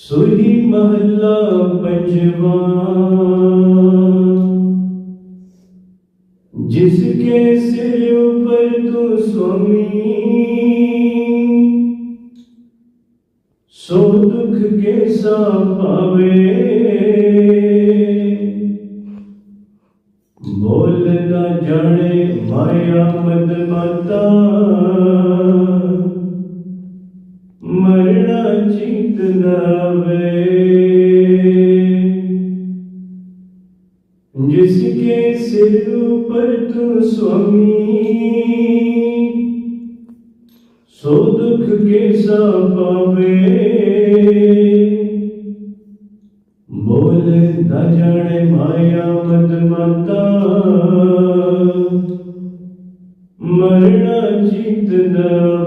ਸੁਹੀ ਮਹੱਲਾ ਪੰਜਵਾ। ਜਿਸਕੇ ਸਿਰ ਉਪਰ ਤੂੰ ਸੁਮੀ ਸੋ ਦੁਖ ਕੇ ਸਾ ਪਾਵੇ। ਬੋਲ ਨਾ ਜਾਣੇ ਮਾਇਆ ਮਦ ਮਾਤਾ ਮਰਣਾ ਚਿਤ ਨਾਵੇ ਜਿਸਕੇ ਸਿਰ ਉਪਰ ਤੂੰ ਸੁਆਮੀ ਸੋ ਦੁਖ ਕੇ ਸਾ ਪਾਵੇ ਬੋਲ ਨਾ ਜਾਣੇ ਮਾਇਆ ਮਦ ਮਾਤਾ ਮਰਣਾ ਚਿਤ ਨਾਵੇ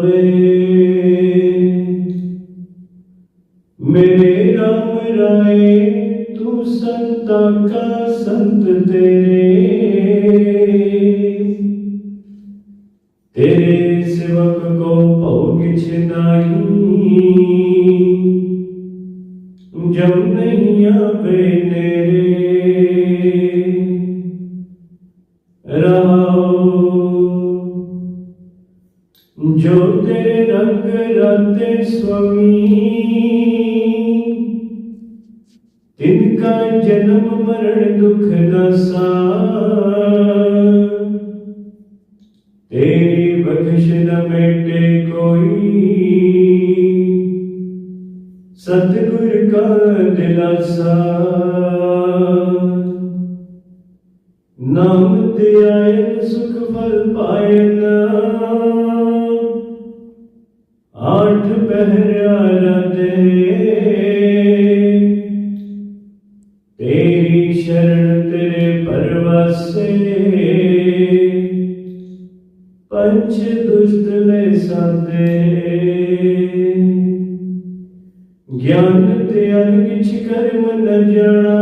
ਸੰਤਾ ਸੰਤ ਤੇਰੇ ਤੇਰੇ ਸਿਵਕ ਕੋ ਭਉ ਕਿਛ ਨਾਹੀ ਜਮ ਨਹੀਂ ਆਵੇ ਨੇਰੇ ਰਾਉ ਜੋ ਤੇਰੇ ਰੰਗ ਰਾਤੇ ਸੁਆਮੀ ਤਿਨਕਾ ਜਨਮ ਮਰਨ ਦੁਖ ਨਸਾ ਤੇਰੀ ਬਖਸ਼ ਨ ਮੇਟੇ ਕੋਈ। ਸਤਿਗੁਰ ਕਾ ਦਿਲਾਸਾ ਨਾਮ ਤੇ ਆਇਨ ਸੁਖ ਫਲ ਪਾਇਨ ਆਠ ਪਹਿਰਿਆ ਰਦੇ ਸ਼ਰਨ ਤੇਰੇ ਪਰਵਾਸੇ ਪੰਚ ਦੁਸ਼ਟ ਲੈ ਸਾਦੇ ਗਿਆਨ ਤੇ ਅਨਕਿਛ ਕਰਮ ਨ ਜਾਣਾ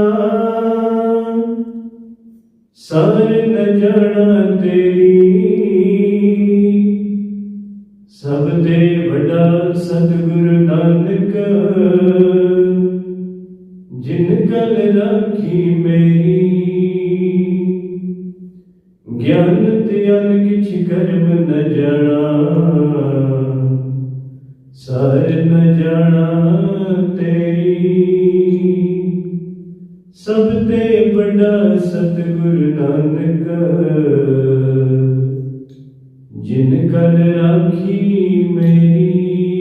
ਸਰ ਨ ਜਾਣਾ ਤੇਰੀ ਸਭ ਤੇ ਵੱਡਾ ਸਤਿਗੁਰ ਨਾਨਕ ਜਿਨ ਕਲ ਰਾਖੀ ਮੇਰੀ। ਗਿਆਨ ਤੇ ਅਨਕਿਛ ਕਰਮ ਨ ਜਾਣਾ। ਸਰ ਨ ਜਾਣਾ ਤੇਰੀ। ਸਭ ਤੇ ਵੱਡਾ ਸਤਿਗੁਰ ਨਾਨਕ। ਜਿਨ ਕਲ ਰਾਖੀ ਮੇਰੀ।